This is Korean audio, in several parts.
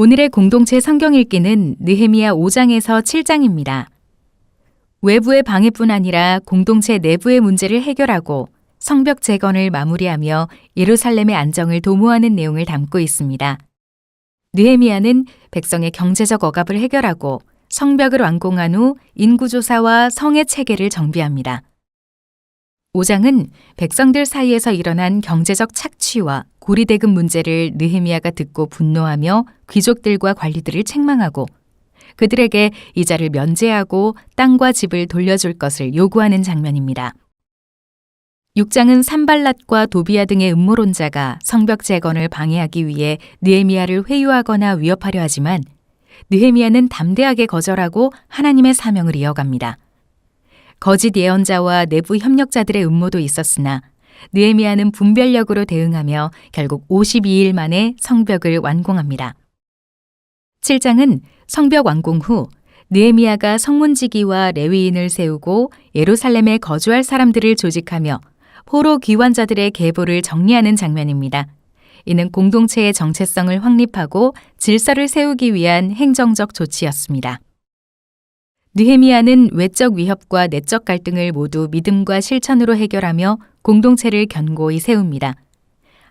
오늘의 공동체 성경 읽기는 느헤미야 5장에서 7장입니다. 외부의 방해뿐 아니라 공동체 내부의 문제를 해결하고 성벽 재건을 마무리하며 예루살렘의 안정을 도모하는 내용을 담고 있습니다. 느헤미야는 백성의 경제적 억압을 해결하고 성벽을 완공한 후 인구조사와 성의 체계를 정비합니다. 5장은 백성들 사이에서 일어난 경제적 착취와 고리대금 문제를 느헤미야가 듣고 분노하며 귀족들과 관리들을 책망하고 그들에게 이자를 면제하고 땅과 집을 돌려줄 것을 요구하는 장면입니다. 6장은 산발랏과 도비아 등의 음모론자가 성벽 재건을 방해하기 위해 느헤미야를 회유하거나 위협하려 하지만 느헤미야는 담대하게 거절하고 하나님의 사명을 이어갑니다. 거짓 예언자와 내부 협력자들의 음모도 있었으나 느헤미야는 분별력으로 대응하며 결국 52일 만에 성벽을 완공합니다. 7장은 성벽 완공 후 느헤미야가 성문지기와 레위인을 세우고 예루살렘에 거주할 사람들을 조직하며 포로 귀환자들의 계보를 정리하는 장면입니다. 이는 공동체의 정체성을 확립하고 질서를 세우기 위한 행정적 조치였습니다. 느헤미야는 외적 위협과 내적 갈등을 모두 믿음과 실천으로 해결하며 공동체를 견고히 세웁니다.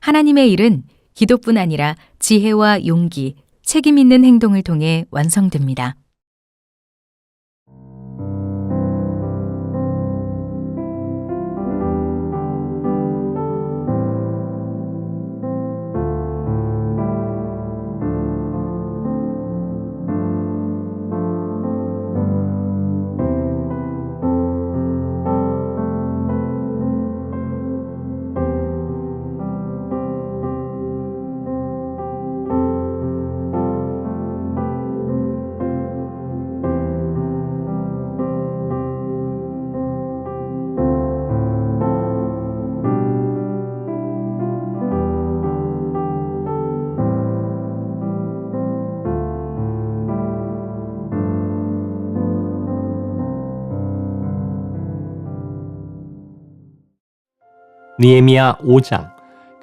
하나님의 일은 기도뿐 아니라 지혜와 용기, 책임 있는 행동을 통해 완성됩니다. 니에미야 5장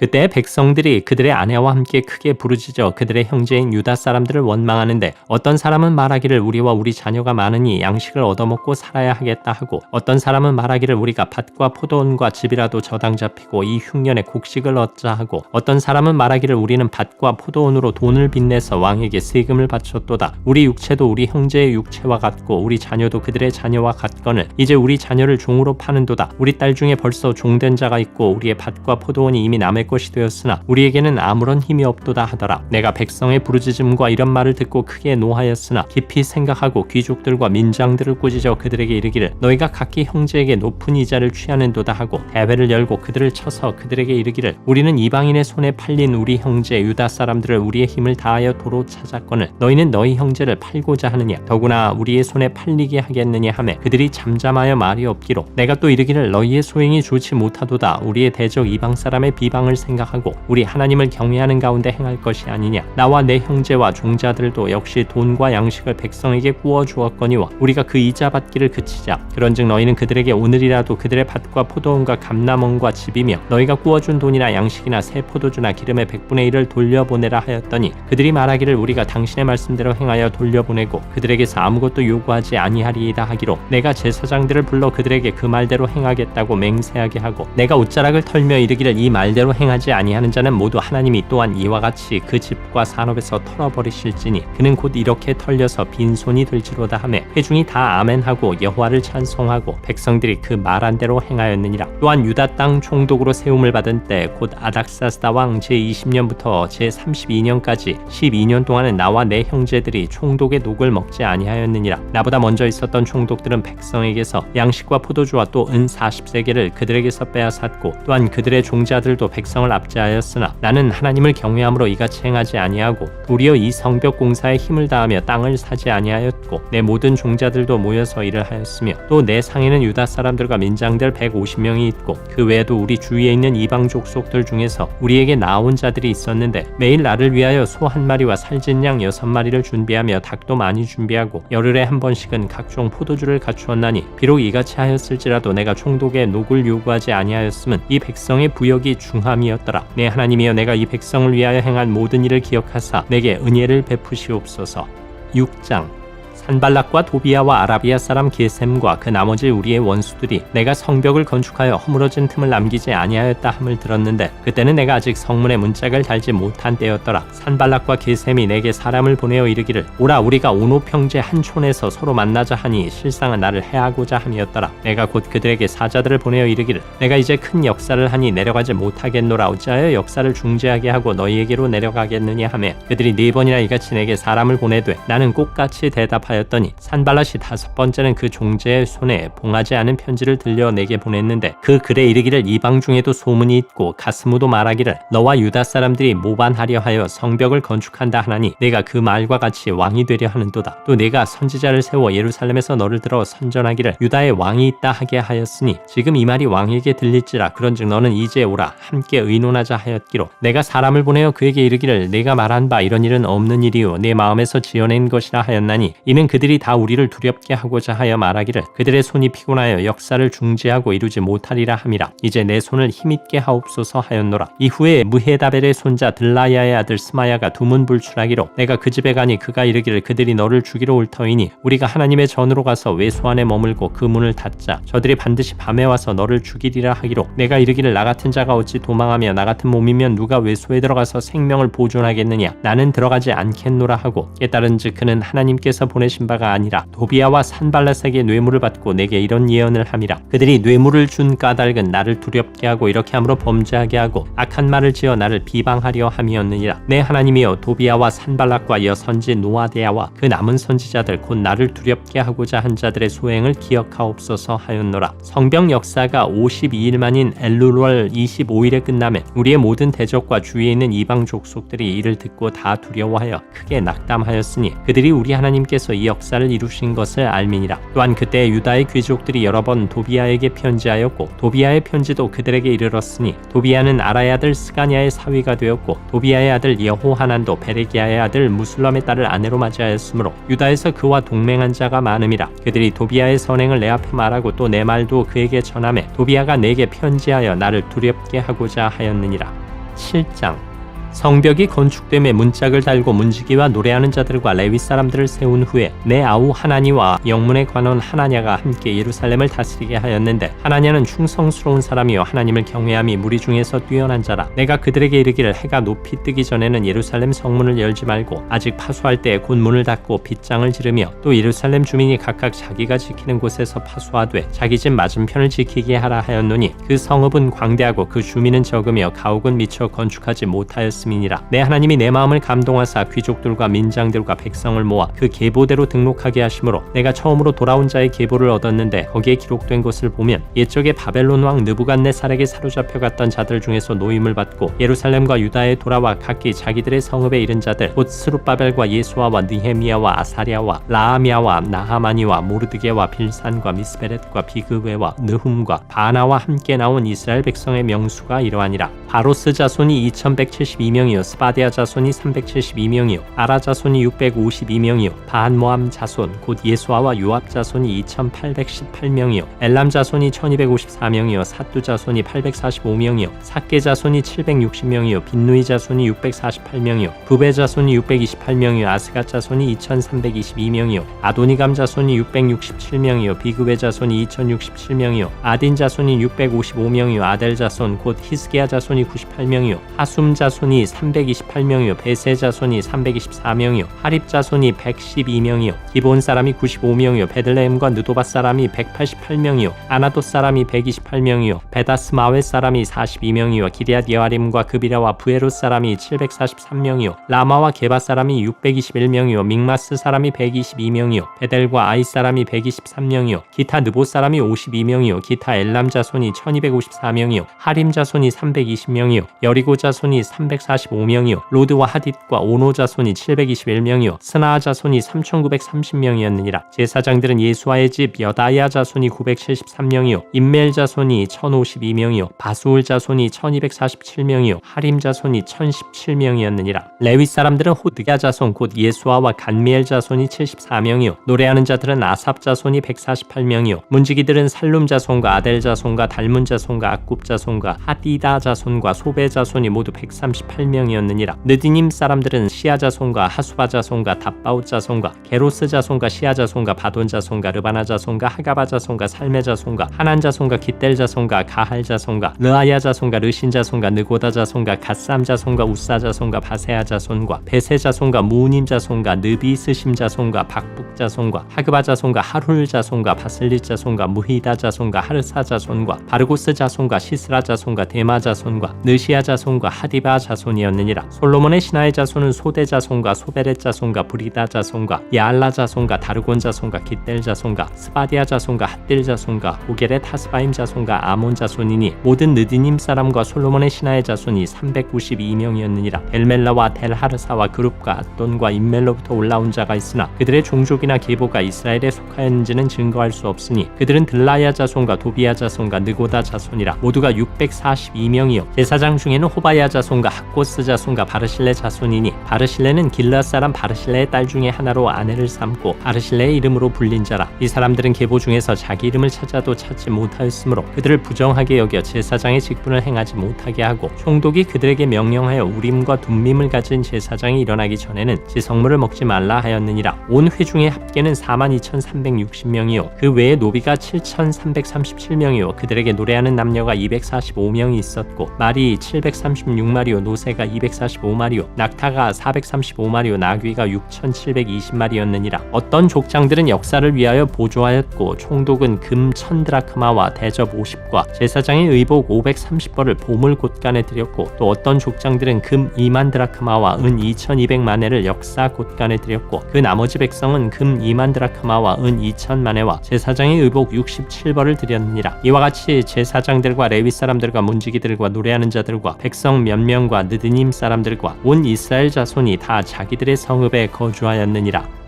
그때 백성들이 그들의 아내와 함께 크게 부르짖어 그들의 형제인 유다 사람들을 원망하는데 어떤 사람은 말하기를 우리와 우리 자녀가 많으니 양식을 얻어먹고 살아야 하겠다 하고 어떤 사람은 말하기를 우리가 밭과 포도원과 집이라도 저당 잡히고 이 흉년에 곡식을 얻자 하고 어떤 사람은 말하기를 우리는 밭과 포도원으로 돈을 빚내서 왕에게 세금을 바쳤도다. 우리 육체도 우리 형제의 육체와 같고 우리 자녀도 그들의 자녀와 같거늘 이제 우리 자녀를 종으로 파는도다. 우리 딸 중에 벌써 종된 자가 있고 우리의 밭과 포도원이 이미 남의 것이 되었으나 우리에게는 아무런 힘이 없도다 하더라. 내가 백성의 부르짖음과 이런 말을 듣고 크게 노하였으나 깊이 생각하고 귀족들과 민장들을 꾸짖어 그들에게 이르기를 너희가 각기 형제에게 높은 이자를 취하는도다 하고 대회를 열고 그들을 쳐서 그들에게 이르기를 우리는 이방인의 손에 팔린 우리 형제 유다 사람들을 우리의 힘을 다하여 도로 찾았거늘 너희는 너희 형제를 팔고자 하느냐 더구나 우리의 손에 팔리게 하겠느냐 하매 그들이 잠잠하여 말이 없기로 내가 또 이르기를 너희의 소행이 좋지 못하도다 우리의 대적 이방 사람의 비방을 생각하고 우리 하나님을 경외하는 가운데 행할 것이 아니냐. 나와 내 형제와 종자들도 역시 돈과 양식을 백성에게 구워 주었거니와 우리가 그 이자 받기를 그치자. 그런즉 너희는 그들에게 오늘이라도 그들의 밭과 포도원과 감남원과 집이며 너희가 구워준 돈이나 양식이나 새 포도주나 기름의 백분의 일을 돌려보내라 하였더니 그들이 말하기를 우리가 당신의 말씀대로 행하여 돌려보내고 그들에게서 아무것도 요구하지 아니하리이다 하기로 내가 제사장들을 불러 그들에게 그 말대로 행하겠다고 맹세하게 하고 내가 옷자락을 털며 이르기를 이 말대로 행하 행하지 아니하는 자는 모두 하나님이 또한 이와 같이 그 집과 산업에서 털어버리실지니 그는 곧 이렇게 털려서 빈손이 될지로다 하매 회중이 다 아멘하고 여호와를 찬송하고 백성들이 그 말한 대로 행하였느니라. 또한 유다 땅 총독으로 세움을 받은 때 곧 아닥사스다 왕 제20년부터 제32년까지 12년 동안은 나와 내 형제들이 총독의 녹을 먹지 아니하였느니라. 나보다 먼저 있었던 총독들은 백성에게서 양식과 포도주와 또 은 40세계를 그들에게서 빼앗았고 또한 그들의 종자들도 백성 백성을 압제하였으나 나는 하나님을 경외함으로 이같이 행하지 아니하고 도리어 이 성벽 공사에 힘을 다하며 땅을 사지 아니하였고 내 모든 종자들도 모여서 일을 하였으며 또 내 상에는 유다 사람들과 민장들 150명이 있고 그 외에도 우리 주위에 있는 이방 족속들 중에서 우리에게 나온 자들이 있었는데 매일 나를 위하여 소 한 마리와 살찐 양 여섯 마리를 준비하며 닭도 많이 준비하고 열흘에 한 번씩은 각종 포도주를 갖추었나니 비록 이같이 하였을지라도 내가 총독의 녹을 요구하지 아니하였음은 이 백성의 부역이 중함이 함이었더라. 내 하나님이여 내가 이 백성을 위하여 행한 모든 일을 기억하사 내게 은혜를 베푸시옵소서. 6장 산발락과 도비아와 아라비아 사람 게셈과 그 나머지 우리의 원수들이 내가 성벽을 건축하여 허물어진 틈을 남기지 아니하였다 함을 들었는데 그때는 내가 아직 성문에 문짝을 달지 못한 때였더라. 산발락과 게셈이 내게 사람을 보내어 이르기를 오라 우리가 오노 평제 한 촌에서 서로 만나자 하니 실상은 나를 해하고자 함이었더라. 내가 곧 그들에게 사자들을 보내어 이르기를 내가 이제 큰 역사를 하니 내려가지 못하겠노라. 어찌하여 역사를 중재하게 하고 너희에게로 내려가겠느냐 하매 그들이 네 번이나 이같이 내게 사람을 보내되 나는 꼭같이 대답하 였더니 산발랏이 다섯 번째는 그 종제의 손에 봉하지 않은 편지를 들려 내게 보냈는데 그 글에 이르기를 이방 중에도 소문이 있고 가스무도 말하기를 너와 유다 사람들이 모반하려 하여 성벽을 건축한다 하나니 내가 그 말과 같이 왕이 되려 하는도다. 또 내가 선지자를 세워 예루살렘에서 너를 들어 선전하기를 유다의 왕이 있다 하게 하였으니 지금 이 말이 왕에게 들릴지라. 그런즉 너는 이제 오라. 함께 의논하자 하였기로 내가 사람을 보내어 그에게 이르기를 내가 말한 바 이런 일은 없는 일이요. 내 마음에서 지어낸 것이라 하였나니 이는 그들이 다 우리를 두렵게 하고자 하여 말하기를 그들의 손이 피곤하여 역사를 중지하고 이루지 못하리라 함이라. 이제 내 손을 힘있게 하옵소서 하였노라. 이후에 무헤다벨의 손자 들라야의 아들 스마야가 두문불출하기로 내가 그 집에 가니 그가 이르기를 그들이 너를 죽이러 올 터이니 우리가 하나님의 전으로 가서 외소 안에 머물고 그 문을 닫자. 저들이 반드시 밤에 와서 너를 죽이리라 하기로 내가 이르기를 나 같은 자가 어찌 도망하며 나 같은 몸이면 누가 외소에 들어가서 생명을 보존하겠느냐? 나는 들어가지 않겠노라 하고 깨달은즉 그는 하나님께서 보내신 바가 아니라 도비아와 산발라색의 뇌물을 받고 내게 이런 예언을 함이라. 그들이 뇌물을 준 까닭은 나를 두렵게 하고 이렇게 함으로 범죄하게 하고 악한 말을 지어 나를 비방하려 함이었느니라. 내 하나님이여 도비아와 산발락과 여선지 노아데아와 그 남은 선지자들 곧 나를 두렵게 하고자 한 자들의 소행을 기억하옵소서 하였노라. 성병 역사가 52일 만인 엘루월 25일에 끝나면 우리의 모든 대적과 주위에 있는 이방 족속들이 이를 듣고 다 두려워하여 크게 낙담하였으니 그들이 우리 하나님께서 이 역사를 이루신 것을 알미니라. 또한 그때 유다의 귀족들이 여러 번 도비아에게 편지하였고 도비아의 편지도 그들에게 이르렀으니 도비아는 아라의 아들 스가냐의 사위가 되었고 도비아의 아들 여호하난도 베레기아의 아들 무술람의 딸을 아내로 맞이하였으므로 유다에서 그와 동맹한 자가 많음이라. 그들이 도비아의 선행을 내 앞에 말하고 또 내 말도 그에게 전하매 도비아가 내게 편지하여 나를 두렵게 하고자 하였느니라. 7장 성벽이 건축됨에 문짝을 달고 문지기와 노래하는 자들과 레위 사람들을 세운 후에 내 아우 하나니와 영문의 관원 하나냐가 함께 예루살렘을 다스리게 하였는데 하나냐는 충성스러운 사람이요 하나님을 경외함이 무리 중에서 뛰어난 자라. 내가 그들에게 이르기를 해가 높이 뜨기 전에는 예루살렘 성문을 열지 말고 아직 파수할 때에 곧 문을 닫고 빗장을 지르며 또 예루살렘 주민이 각각 자기가 지키는 곳에서 파수하되 자기 집 맞은편을 지키게 하라 하였노니 그 성읍은 광대하고 그 주민은 적으며 가옥은 미처 건축하지 못하였습니 다내 하나님이 내 마음을 감동하사 귀족들과 민장들과 백성을 모아 그 계보대로 등록하게 하심으로 내가 처음으로 돌아온 자의 계보를 얻었는데 거기에 기록된 것을 보면 옛적에 바벨론 왕 느부갓네살에게 사로잡혀 갔던 자들 중에서 노임을 받고 예루살렘과 유다에 돌아와 각기 자기들의 성읍에 이른 자들 곧 스룹바벨과 예수아와 느헤미야와 아사랴와 라하미야와 나하마니와 모르드게와 빌산과 미스베렛과 비그웨와 느훔과 바나와 함께 나온 이스라엘 백성의 명수가 이러하니라. 바로스 자손이 2172 명이요 스바디아 자손이 372명이요 아라 자손이 652명이요 바한모함 자손 곧 예수아와 요압 자손이 2818명이요 엘람 자손이 1254명이요 사뚜 자손이 845명이요 사케 자손이 760명이요 빈누이 자손이 648명이요 부베 자손이 628명이요 아스가 자손이 2322명이요 아도니감 자손이 667명이요 비그베 자손이 2067명이요 아딘 자손이 655명이요 아델 자손 곧 히스기야 자손이 98명이요 하숨 자손이 328명이요. 베세 자손이 324명이요. 하립 자손이 112명이요. 기본 사람이 95명이요. 베들레헴과 느도바 사람이 188명이요. 아나도 사람이 128명이요. 베다스 마웨 사람이 42명이요. 기리앗 여아림과 그비라와 부에로 사람이 743명이요. 라마와 게바 사람이 621명이요. 믹마스 사람이 122명이요. 베델과 아이 사람이 123명이요. 기타 느보 사람이 52명이요. 기타 엘람 자손이 1254명이요. 하림 자손이 320명이요. 여리고 자손이 345명이요. 로드와 하딧과 오노 자손이 721명이요. 스나아 자손이 3930명이었느니라. 제사장들은 예수와의 집 여다야 자손이 973명이요. 임멜 자손이 1052명이요. 바수울 자손이 1247명이요. 하림 자손이 1017명이었느니라. 레위 사람들은 호드가 자손 곧 예수아와 간미엘 자손이 74명이요. 노래하는 자들은 아삽 자손이 148명이요. 문지기들은 살룸 자손과 아델 자손과 달문 자손과 악굽 자손과 하디다 자손과 소베 자손이 모두 138 명이었느니라. 느디님 사람들은 시아 자손과 하수바 자손과 답바웃 자손과 게로스 자손과 시아 자손과 바돈 자손과 르바나 자손과 하가바 자손과 살메 자손과 하난 자손과 기델 자손과 가할 자손과 르아야 자손과 르신 자손과 느고다 자손과 갓삼 자손과 우사 자손과 바세아 자손과 베세 자손과 무님 자손과 느비스심 자손과 박북 자손과 하그바 자손과 하룰 자손과 바슬리 자손과 무히다 자손과 하르사 자손과 바르고스 자손과 시스라 자손과 데마 자손과 느시아 자손과 하디바 자손 이었느니라. 솔로몬의 신하의 자손은 소대 자손과 소베렛 자손과 브리다 자손과 야알라 자손과 다르곤 자손과 기델 자손과 스바디아 자손과 핫딜 자손과 오겔의 타스바임 자손과 아몬 자손이니 모든 느디님 사람과 솔로몬의 신하의 자손이 392명이었느니라. 델멜라와 델하르사와 그룹과 앗돈과 인멜로부터 올라온 자가 있으나 그들의 종족이나 계보가 이스라엘에 속하였는지는 증거할 수 없으니 그들은 들라야 자손과 도비야 자손과 느고다 자손이라. 모두가 642명이요. 제사장 중에는 호바야 자손과 학 고스 자손과 바르실레 자손이니 바르실레는 길라 사람 바르실레의 딸 중에 하나로 아내를 삼고 바르실레의 이름으로 불린 자라. 이 사람들은 계보 중에서 자기 이름을 찾아도 찾지 못하였으므로 그들을 부정하게 여겨 제사장의 직분을 행하지 못하게 하고 총독이 그들에게 명령하여 우림과 둠밈을 가진 제사장이 일어나기 전에는 지성물을 먹지 말라 하였느니라. 온 회중의 합계는 42,360명이요. 그 외에 노비가 7,337명이요. 그들에게 노래하는 남녀가 245명이 있었고 말이 736마리요. 노 새가 245마리요 낙타가 435마리요 나귀가 6,720마리였느니라. 어떤 족장들은 역사를 위하여 보조하였고 총독은 금 1000드라크마와 대접 50과 제사장의 의복 530벌을 보물 곳간에 드렸고 또 어떤 족장들은 금 2만 드라크마와 은 2200만회를 역사 곳간에 드렸고 그 나머지 백성은 금 2만 드라크마와 은 2천만회와 제사장의 의복 67벌을 드렸느니라. 이와 같이 제사장들과 레위 사람들과 문지기들과 노래하는 자들과 백성 몇 명과 느드님 사람들과 온 이스라엘 자손이 다 자기들의 성읍에 거주하였느니라